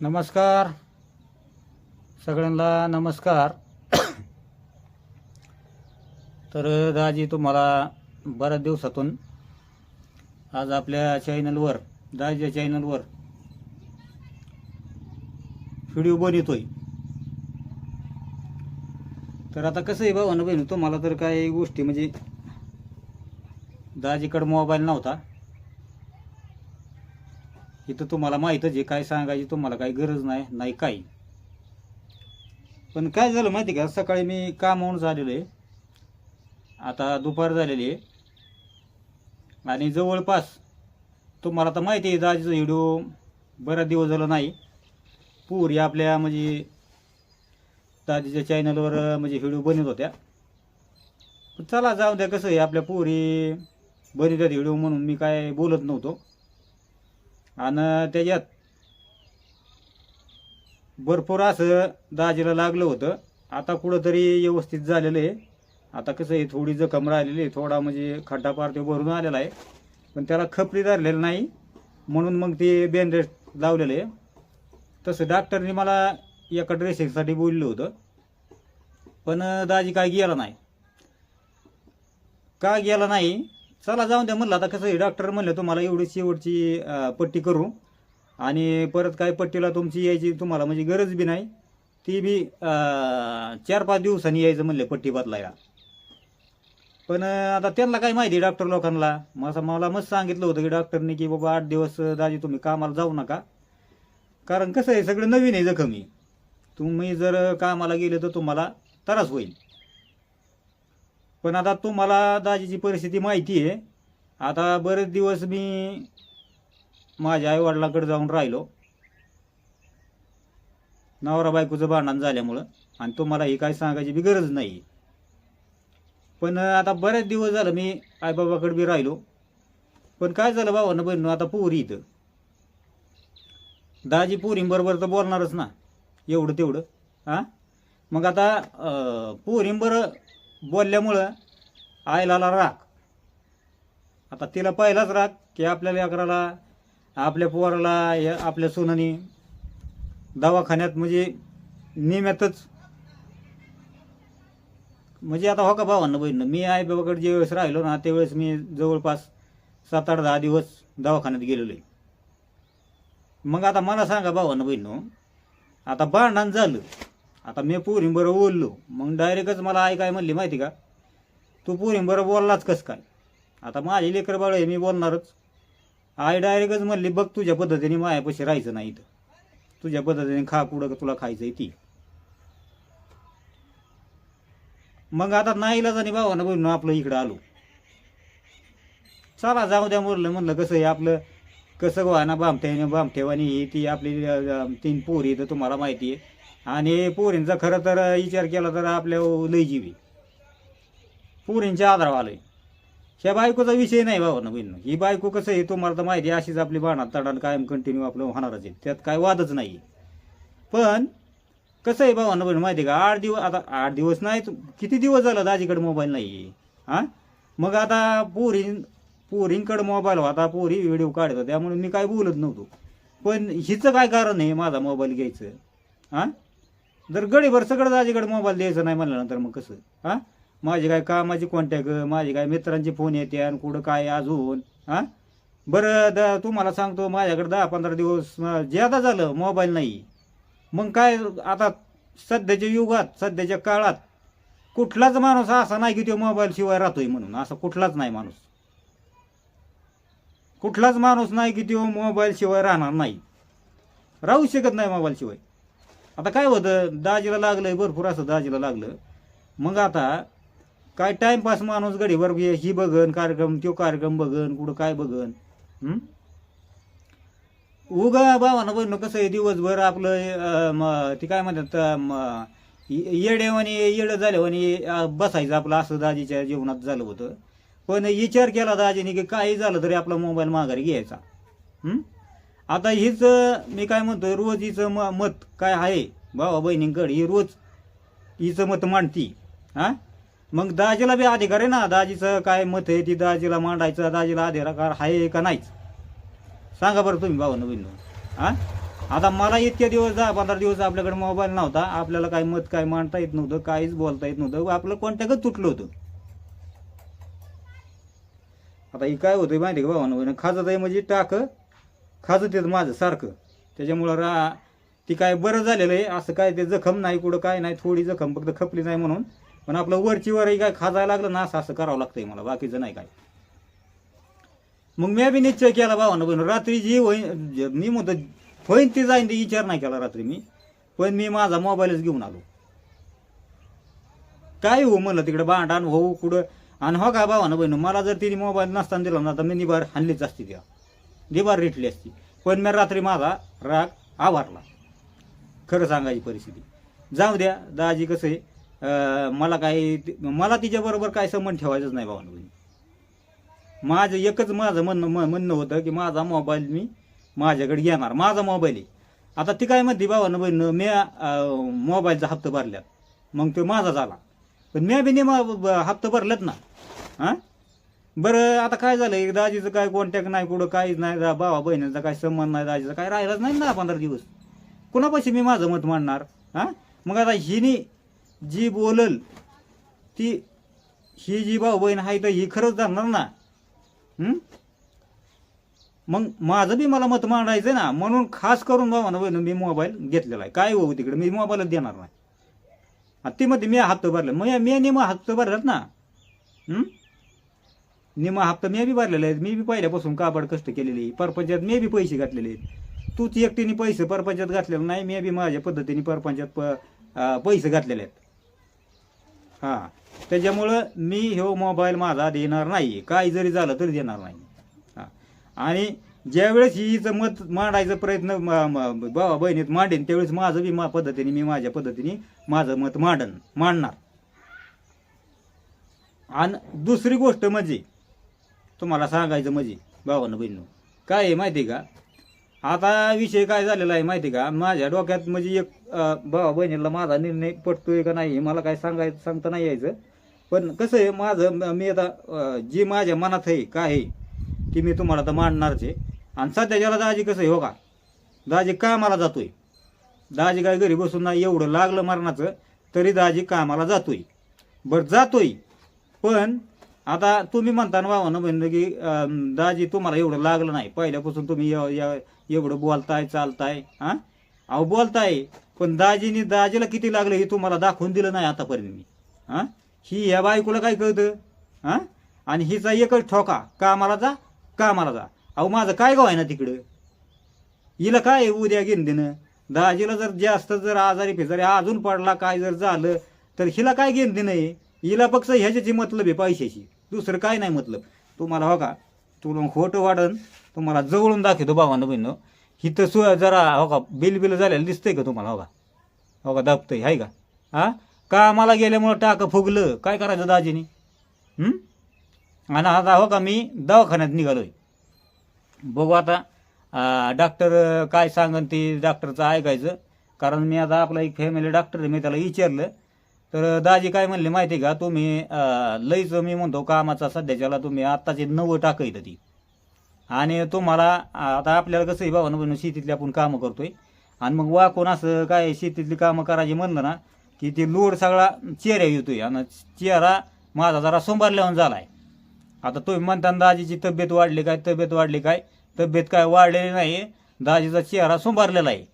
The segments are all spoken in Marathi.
नमस्कार. सगळ्यांना नमस्कार. तर दाजी तुम्हाला बऱ्याच दिवसातून आज आपल्या चॅनलवर दाजीच्या चॅनलवर व्हिडिओ बनवतोय. तर आता कसं आहे भाऊ बहिणी तुम्हाला तर काही गोष्टी म्हणजे दाजीकडं मोबाईल नव्हता. इथं तुम्हाला माहीतच आहे काय सांगायची तुम्हाला काही गरज नाही नाही काही. पण काय झालं माहिती का? सकाळी मी कामावून झालेलो आहे. आता दुपार झालेली आहे. आणि जवळपास तुम्हाला तर माहिती आहे दाजीचा व्हिडिओ बराच दिवस झाला नाही. पुरी आपल्या म्हणजे दाजीच्या चॅनलवर म्हणजे व्हिडिओ बनवत होत्या. पण चला जाऊ द्या कसं आहे आपल्या पुरी बनवतात व्हिडिओ म्हणून. मी काय बोलत नव्हतो. आणि त्याच्यात भरपूर असं दाजीला लागलं होतं. आता कुठंतरी व्यवस्थित झालेलं आहे. आता कसं आहे थोडी जखम राहिलेली आहे. थोडा म्हणजे खड्डा पार ते भरून आलेला आहे. पण त्याला खपरी धरलेलं नाही. म्हणून मग ते बँडेज लावलेलं आहे. तसं डॉक्टरने मला एका ड्रेसिंगसाठी बोललं होतं. पण दाजी काय गेला नाही. का गेला नाही? चला जाऊन द्या म्हणलं. आता कसं आहे डॉक्टर म्हणलं तुम्हाला एवढी शेवटची अं, पट्टी करू. आणि परत काय पट्टीला तुमची यायची तुम्हाला म्हणजे गरज बी नाही. ती बी चार पाच दिवसांनी यायचं म्हणले पट्टी बदलायला. पण अं, आता त्यांना काय माहिती डॉक्टर लोकांना? मला मला मस्त सांगितलं होतं की डॉक्टरने की बाबा आठ दिवस दाजी तुम्ही कामाला जाऊ नका. कारण कसं आहे सगळं नवीन आहे जखमी. तुम्ही जर कामाला गेले तर तुम्हाला त्रास होईल. पण आता तुम्हाला दाजीची परिस्थिती माहिती आहे. आता बरेच दिवस मी माझ्या आईवडिलाकडे जाऊन राहिलो. नवरा बायकोचं भांडण झाल्यामुळं आणि तुम्हाला ही काय सांगायची बी गरज नाही. पण आता बरेच दिवस झालं मी आईबाबाकडे बी राहिलो. पण काय झालं भावानं बहिणं आता पोरी इथं. दाजी पोरींबरोबर तर बोलणारच ना एवढं तेवढं. हां? मग आता पोरींबरं बोलल्यामुळं आईला राग. आता तिला पहिलाच राग की आपल्या लेकराला आपल्या पोराला या आपल्या सोनानी दवाखान्यात म्हणजे निम्यातच. म्हणजे आता हो का भावांना बहिणं मी आई बाबाकडे जे वेळेस राहिलो ना त्यावेळेस मी जवळपास सात आठ दहा दिवस दवाखान्यात गेलेलो आहे. मग आता मला सांगा भावांना बहिणं आता भांडण झालं. आता मी पोरींबरोबर बोललो. मग डायरेक्टच मला आई काय म्हणली माहिती का? तू पोरींबरोबर बोललाच कसं काय? आता माझी लेकर बाळ आहे मी बोलणारच. आई डायरेक्टच म्हणली बघ तुझ्या पद्धतीने मायापाशी राहायचं नाही इथं. तुझ्या पद्धतीने खा पुढं तुला खायचं आहे ती. मग आता नाही जाणी भावानं बोलून आपलं इकडं आलो. चला जाऊ द्या म्हणलं म्हणलं कसं आहे आपलं? कसं व्हाना बामठ्याने बामठेवानी ही ती आपली तीन पोरी तर तुम्हाला माहिती आहे. आणि पोरींचा खरं तर विचार केला तर आपल्या लय जीवी पोरींच्या आधार आलोय. ह्या बायकोचा विषय नाही भावानं बहिण. ही बायको कसं आहे तुम्हाला तर माहिती आहे अशीच आपली बाणात तडान कायम कंटिन्यू आपलं होणारच आहे. त्यात काय वादच नाही. पण कसं आहे भावांना बहिण माहिती आहे का? आठ दिवस आता आठ दिवस नाही तू- किती दिवस झालं दाजीकडे मोबाईल नाही? हां? मग आता पोरी पोरींकडे मोबाईल होता पोरी व्हिडिओ काढत त्यामुळे मी काय बोलत नव्हतो. पण हिचं काय कारण आहे माझा मोबाईल घ्यायचं? हां? जर गडीभर सगळं दाजीकडे मोबाईल द्यायचं नाही म्हणल्यानंतर मग कसं? हां? माझी काय कामाची कॉन्टॅक्ट माझी काय मित्रांचे फोन येते आणि कुठं काय अजून? हां? बरं द तुम्हाला सांगतो माझ्याकडे दहा पंधरा दिवस ज्यादा झालं मोबाईल नाही. मग काय आता सध्याच्या युगात सध्याच्या काळात कुठलाच माणूस असा नाही की तो मोबाईल शिवाय राहतोय म्हणून. असा कुठलाच नाही माणूस. कुठलाच माणूस नाही की तो मोबाईल शिवाय राहणार नाही. राहू शकत नाही मोबाईल शिवाय. आता काय होतं? दाजीला लागलंय भरपूर असं दाजीला लागलं. मग आता काय टाइमपास माणूस गडीवर ही बघन कार्यक्रम तो कार्यक्रम बघन कुठं काय बघन उगा भावानं बघणं कसं आहे दिवसभर आपलं अं, ते काय म्हणतात अं, म- ये- येडेवानी येडं झालं बसायचं आपलं असं दाजीच्या जीवनात झालं होतं. पण विचार केला दाजीने की काही झालं तरी आपला मोबाईल माघारी घ्यायचा आता हीच मी काय म्हणतो रोज हिचं म- मत काय आहे? भावा बहिणींकडे ही रोज हिचं मत मांडती हा? मग दाजीला बी अधिकार आहे ना दाजीचं काय मत आहे ती दाजीला मांडायचं दाजीला अधिकार आहे का नाहीच? सांगा बरं तुम्ही भावानं बहिणं हा? आता मला इतके दिवस दहा पंधरा दिवस आपल्याकडे मोबाईल नव्हता आपल्याला काही मत काय मांडता येत नव्हतं काहीच बोलता येत नव्हतं आपलं कॉन्टॅक्टच तुटलं होतं. आता ही काय होतं माहिती का भावानं खाजत आहे म्हणजे टाक खाजत येत माझं सारखं. त्याच्यामुळं रा ती काय बरं झालेलं आहे असं काय ते जखम नाही कुठं काय नाही थोडी जखम फक्त खपली नाही म्हणून. पण आपलं वरची वरही काय खाजायला लागलं ना असं असं करावं लागतंय मला बाकीचं नाही काय. मग मी बी निश्चय केला भावानं पण रात्री जी होईन मी म्हणतो होईन ती जाईन ते विचार नाही केला रात्री मी. पण मी माझा मोबाईलच घेऊन आलो. काय हो म्हणलं तिकडे भांडण होऊ कुठं? आणि हो का भावानं बहिण मला जर तिने मोबाईल नसताना दिला ना तर मी निभार हल्लीच असती त्या. दिवार रेटली असती. पण मी रात्री माझा राग आवारला. खरं सांगायची परिस्थिती. जाऊ द्या दाजी कसं आहे मला काय मला तिच्याबरोबर काय संबंध ठेवायचंच नाही भावानं बहिणी. माझं एकच माझं म्हणणं म- म्हणणं होतं की माझा मोबाईल मी माझ्याकडे घेणार. माझा मोबाईल आहे. आता ती काय म्हणते भावानं बहिणं मी मोबाईलचा हप्ता भरल्यात. मग तो माझा झाला पण मी बी नेमा हप्ता भरल्यात ना. हां? बरं आता काय झालं एक दाजीचं काय कॉन्टॅक्ट नाही कुठं काहीच नाही. दा- भावा बहिणीचा काय संबंध नाही दाजीचा काय राहिलाच नाही ना पंधरा दिवस. कुणापाशी मी माझं मत मांडणार? हां? मग आता हिनी जी बोलल ती ही जी भाऊ बहीण आहे तर ही खरंच जाणार ना? हं? मग माझं बी मला मत मांडायचं ना? म्हणून खास करून भावानं बहिण मी मोबाईल घेतलेला आहे. काय होऊ तिकडे? मी मोबाईलच देणार नाही. ती मध्ये मी हप्ता भरला. मग मी निम हप्ता भरलात ना? हं? निमा हप्ता मी बी भरलेला आहे. मी बी पहिल्यापासून काबड कष्ट केलेले आहे. परपंचात मी बी पैसे घातलेले आहेत. तूच एकटीने पैसे परपंचात घातलेले नाही मी बी माझ्या पद्धतीने परपंचात प पैसे घातलेले आहेत. हां. त्याच्यामुळं मी ह्यो मोबाईल माझा देणार नाही. काही जरी झालं तरी देणार नाही. हां. आणि ज्यावेळेस हिचं मत मांडायचा प्रयत्न म- भावा बहिणीत मांडेन त्यावेळेस माझं बी मा पद्धतीने मी माझ्या पद्धतीने माझं मत मांडन मांडणार. आणि दुसरी गोष्ट म्हणजे तुम्हाला सांगायचं म्हणजे भावानं बहिणं काय आहे माहिती आहे का? आता विषय काय झालेला आहे माहिती आहे का? माझ्या डोक्यात म्हणजे एक भावा बहिणीला माझा निर्णय पटतोय का नाही हे मला काय सांगायचं सांगता नाही यायचं. पण कसं आहे माझं मी आता जे जी माझ्या मनात आहे काय आहे ती मी तुम्हाला आता मांडणारच आहे. आणि सध्याच्याला दाजी कसं आहे हो का? दाजी कामाला जातोय. दाजी काय घरी बसून नाही एवढं लागलं मरणाचं तरी दाजी कामाला जातोय. बरं जातोय. पण आता तुम्ही म्हणता ना भावानं म्हणलं की अं, दाजी तुम्हाला एवढं लागलं नाही. पहिल्यापासून तुम्ही एव- एव- एवढं बोलताय चालताय हा? अहो बोलताय पण दाजीनी दाजीला किती लागलं हे तुम्हाला दाखवून दिलं नाही आतापर्यंत मी हा? ही ह्या बायकोला काय कळतं हा? आणि हिचा एकच ठोका कामाला जा कामाला जा. अहो माझं काय गाव आहे ना तिकडं? हिला काय आहे उद्या घेऊन देणं? दाजीला जर जास्त जर आजारी फिजारी अजून पडला काय जर झालं तर हिला काय घेऊन देणं आहे? हिला फक्त ह्याच्याची मतलब आहे पैशाची. दुसरं काय नाही मतलब. तुम्हाला हो का तुला खोटं वाढन तुम्हाला जवळून दाखवतो भावानं बहिणं हिथं सु जरा हो का बिल बिल झालेलं दिसतंय का तुम्हाला हो का? हो का दाबतंय आहे का? हा? कामाला गेल्यामुळं टाकं फुगलं. काय करायचं दाजीनी? आणि आता हो का मी दवाखान्यात निघालोय. बघू आता डॉक्टर काय सांगन ते डॉक्टरचं ऐकायचं. कारण मी आता आपला एक फॅमिली डॉक्टर आहे मी त्याला विचारलं तर दाजी काय म्हणले माहिती आहे का? तुम्ही लईच मी म्हणतो कामाचा सध्याच्याला तुम्ही आत्ताचे नवं टाकायचं ती. आणि तुम्हाला आता आपल्याला कसं आहे बाबा शेतीतली आपण कामं करतोय. आणि मग वाकून असं काय शेतीतली कामं करायची म्हणलं ना की ते लोड सगळा चेहऱ्या येतोय. आणि चेहरा माझा जरा सोंबारल्याहून झाला आहे आता तुम्ही म्हणताना दाजीची तब्येत वाढली काय तब्येत वाढली काय? तब्येत काय वाढलेली नाही. दाजीचा चेहरा सोंबारलेला आहे.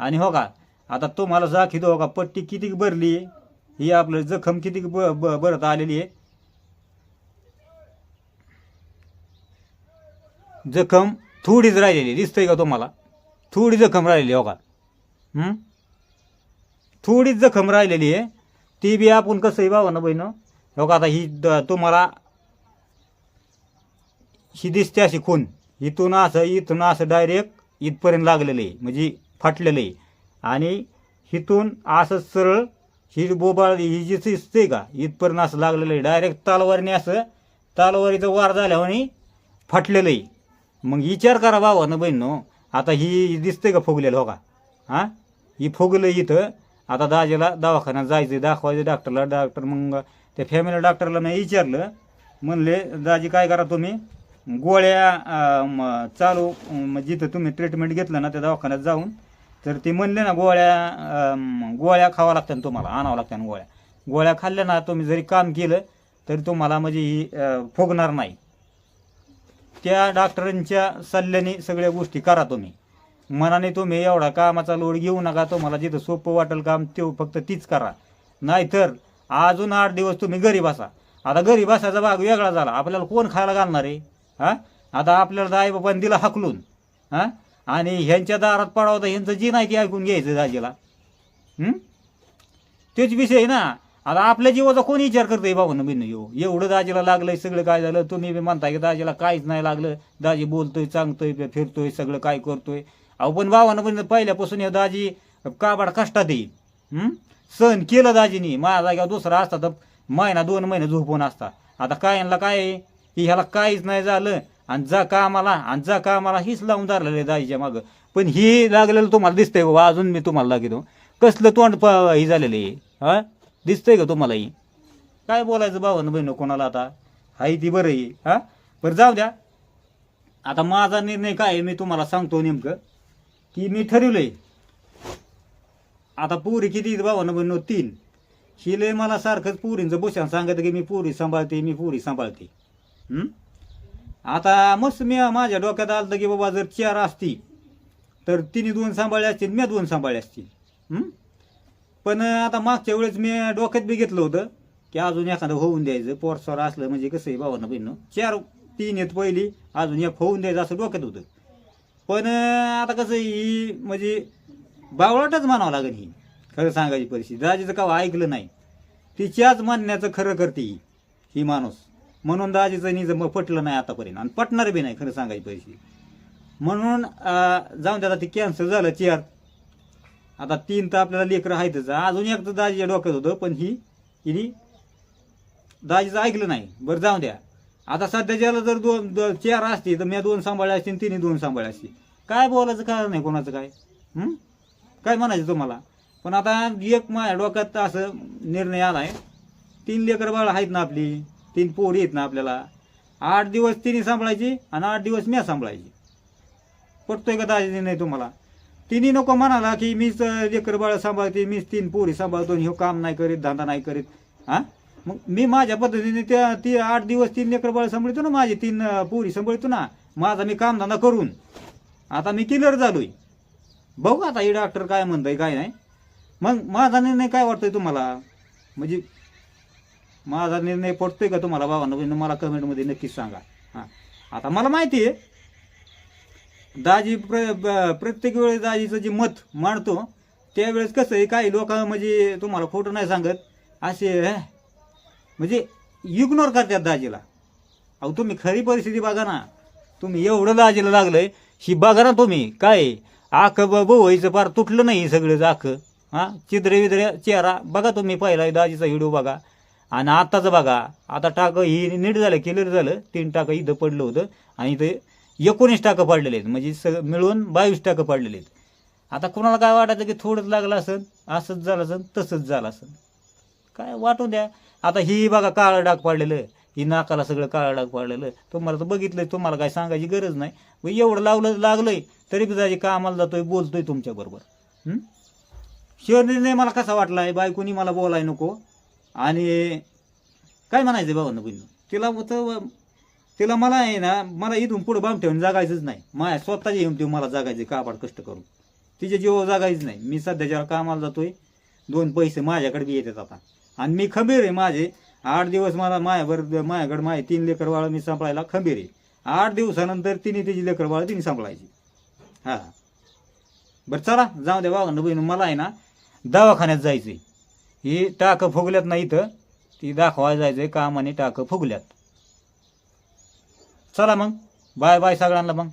आणि हो का आता तुम्हाला जाखी दो का पट्टी किती भरली? आहे ही आपलं जखम किती ब ब- भरत आलेली आहे? जखम थोडीच राहिलेली दिसतंय का तुम्हाला? थोडी जखम राहिलेली हो का? थोडीच जखम राहिलेली आहे. ती बी आपण कसं आहे बाबा ना बहिणं? हो का आता ही द- तुम्हाला ही दिसते अशी खून. इथून असं इथून असं डायरेक्ट इथपर्यंत लागलेलं आहे. म्हणजे फाटलेलं आहे. आणि इथून असं सरळ ही बोबाळ ही जी दिसते का इथपर्यंत असं लागलेलं आहे. डायरेक्ट तालवारीने असं तालवारीचं वार झाल्यावर फाटलेलं आहे मग विचार करा भावानं बहिणनो. आता ही दिसते का फुगलेलं हो का? हां? ही फुगलं इथं. आता दाजीला दवाखान्यात जायचं दाखवायचं डॉक्टरला डॉक्टर मग त्या फॅमिली डॉक्टरला मी विचारलं. म्हणले दाजी काय करा तुम्ही? गोळ्या चालू जिथं तुम्ही ट्रीटमेंट घेतलं ना त्या दवाखान्यात जाऊन तर ते म्हणले ना गोळ्या अं, गोळ्या खावा लागतात तुम्हाला आणावं लागतात गोळ्या. गोळ्या खाल्ल्या ना तुम्ही जरी काम केलं तरी तुम्हाला म्हणजे ही अं, फुगणार नाही. त्या डॉक्टरांच्या सल्ल्याने सगळ्या गोष्टी करा तुम्ही. मनाने तुम्ही एवढा कामाचा लोड घेऊ नका तुम्हाला जिथं सोपं वाटेल काम ते फक्त तीच करा. नाहीतर अजून आठ दिवस तुम्ही गरीब बसा. आता गरीब बसायचा भाग वेगळा झाला. आपल्याला कोण खायला घालणार आहे? हां? आता आपल्याला आई बाबांनी दिला हकलून. हां? आणि ह्यांच्या दारात पडावं तर ह्यांचं जी नाही ती ऐकून घ्यायचं दाजीला तेच विषय आहे ना. आता आपल्या जीवाचा कोण विचार करतोय बाबा बिन येऊ एवढं दाजीला लागलंय सगळं काय झालं? तुम्ही बी म्हणताय की दाजीला काहीच नाही लागलं. दाजी बोलतोय सांगतोय फिरतोय सगळं काय करतोय? अहो पण बाबानं पण पहिल्यापासून हे दाजी काबाड कष्टात येईल सण सहन केलं दाजीनी. माझ्या जाग्यावर दुसरा असता तर महिना दोन महिने झोपून असता. आता कायनला काय आहे? की ह्याला काहीच नाही झालं. आणि जा आम्हाला? आणि जा आम्हाला? हीच लावून धरलेलं आहे मागं. पण ही लागलेलं तुम्हाला दिसतंय बाबा अजून मी तुम्हाला दाखवतो. कसलं तोंड प ही झालेलं आहे? हा? दिसतंय का तुम्हाला ही? काय बोलायचं भावानं बहिणं कोणाला आता? हाय ती बरं आहे. हा? बरं जाऊ द्या. आता माझा निर्णय काय आहे मी तुम्हाला सांगतो नेमकं. की मी ठरवलंय. आता पुरी किती भावानं बहिणं? तीन. शिले मला सारखंच पुरींचं भूषण सांगत की मी पुरी सांभाळते मी पुरी सांभाळते. हं? आता मस्त मी माझ्या डोक्यात आलं की बाबा जर चार असती तर तिने दोन सांभाळले असतील मी दोन सांभाळले असतील. पण आता मागच्या वेळेस मी डोक्यात बी घेतलं होतं की अजून एखादं होऊन द्यायचं पोरसोर असलं म्हणजे कसं आहे भावानं बहिणं? चार तीन येत पहिली अजून एक होऊन द्यायचं असं डोक्यात होतं. पण आता कसं ही म्हणजे बावळाटच म्हणावं लागेल ही. खरं सांगायची परिस्थिती. दाजीचं का ऐकलं नाही. तिच्याच मानण्याचं खरं करते ही. ही माणूस. म्हणून दाजीचं निज मग पटलं नाही आतापर्यंत. आणि पटणार बी नाही खरं सांगायची पैसे. म्हणून जाऊन द्या आता ते कॅन्सर झालं चेअर आता तीन तर आपल्याला लेकरं आहेतच अजून एक तर दाजीच्या डोक्यात होतं पण ही हिनी दाजीचं ऐकलं नाही. बरं जाऊ द्या. आता सध्याच्याला जर दोन दो- चार असते तर मी दोन सांभाळल्या असतील तिने दोन सांभाळल्या असतील. काय बोलायचं काय नाही कोणाचं काय. काय म्हणायचं तुम्हाला? पण आता एक माझ्या डोक्यात असं निर्णय आला आहे तीन लेकर बाळ आहेत ना आपली. तीन पोरी आहेत ना आपल्याला. आठ दिवस तिने सांभाळायची आणि आठ दिवस मी सांभाळायची. पटतोय का दाजी नाही तुम्हाला? तिने नको म्हणाला की मीच लेकर बाळ सांभाळते मीच तीन पोरी सांभाळतो आणि ह्यो काम नाही करीत धंदा नाही करीत. हां? मग मी माझ्या पद्धतीने त्या ती आठ दिवस तीन लेकर बाळ सांभाळतो ना माझी तीन पोरी सांभाळतो ना माझा मी कामधंदा करून. आता मी किलर झालोय. बघू आता हे डॉक्टर काय म्हणतंय काय नाही. मग माझा निर्णय काय वाटतोय तुम्हाला? म्हणजे माझा निर्णय पडतोय का तुम्हाला बाबांना म्हणजे मला कमेंटमध्ये नक्कीच सांगा. हां. आता मला माहिती आहे दाजी प्र प्रत्येक वेळेस दाजीचं जे मत मांडतो त्यावेळेस कसं आहे काही लोक म्हणजे तुम्हाला खोटं नाही सांगत. असे म्हणजे इग्नोर करतात दाजीला. अहो तुम्ही खरी परिस्थिती बघा ना. तुम्ही एवढं दाजीला लागलंय ही बघा ना तुम्ही काय आख व्हायचं फार तुटलं नाही सगळंच आख हां चिद्रे विद्रे चेहरा बघा तुम्ही पहिला दाजीचा व्हिडिओ बघा. आणि आताच बघा आता टाकं ही नीट झालं क्लिअर झालं तीन टाकं इथं पडलं होतं आणि इथं एकोणीस टाकं पडलेले आहेत. म्हणजे सग मिळून बावीस टाकं पडलेले आहेत. आता कुणाला काय वाटायचं की थोडंच लागलं असेल असंच झालं असेल तसंच झालं असेल. काय वाटू द्या. आता ही बघा काळं डाग पाडलेलं ही नाकाला सगळं काळं डाग पाडलेलं. तुम्हाला तर बघितलंय तुम्हाला काय सांगायची गरज नाही. मग एवढं लावलं लागलंय तरी बी जायची कामाला जातोय बोलतोय तुमच्याबरोबर. हं? निर्णय मला कसा वाटलाय? बायकोनी मला बोलाय नको. आणि काय म्हणायचं बाबा बहिणी? तिला तर तिला मला आहे ना मला इथून पुढं बाम ठेवून जागायचंच नाही. माझ्या स्वतःचे येऊन ठेवून मला जागायचे कापाड कष्ट करून. तिच्या जीव जागायचं नाही. मी सध्याच्या कामाला जातोय दोन पैसे माझ्याकडे बी येतात आता. आणि मी खंबीर आहे माझे. आठ दिवस मला मायावर माझ्याकडे माझे तीन लेकर मी सांभाळायला खंबीर आहे. आठ दिवसानंतर तिने तिची लेकर तिने सांभाळायची. हा. बरं चला जाऊ द्या बाबा बहिणी. मला आहे ना दवाखान्यात जायचंय. ही टाकं फुगल्यात ना इथं ती दाखवायला जायचंय कामाने टाकं फुगल्यात. चला मग बाय बाय सगळ्यांना मग.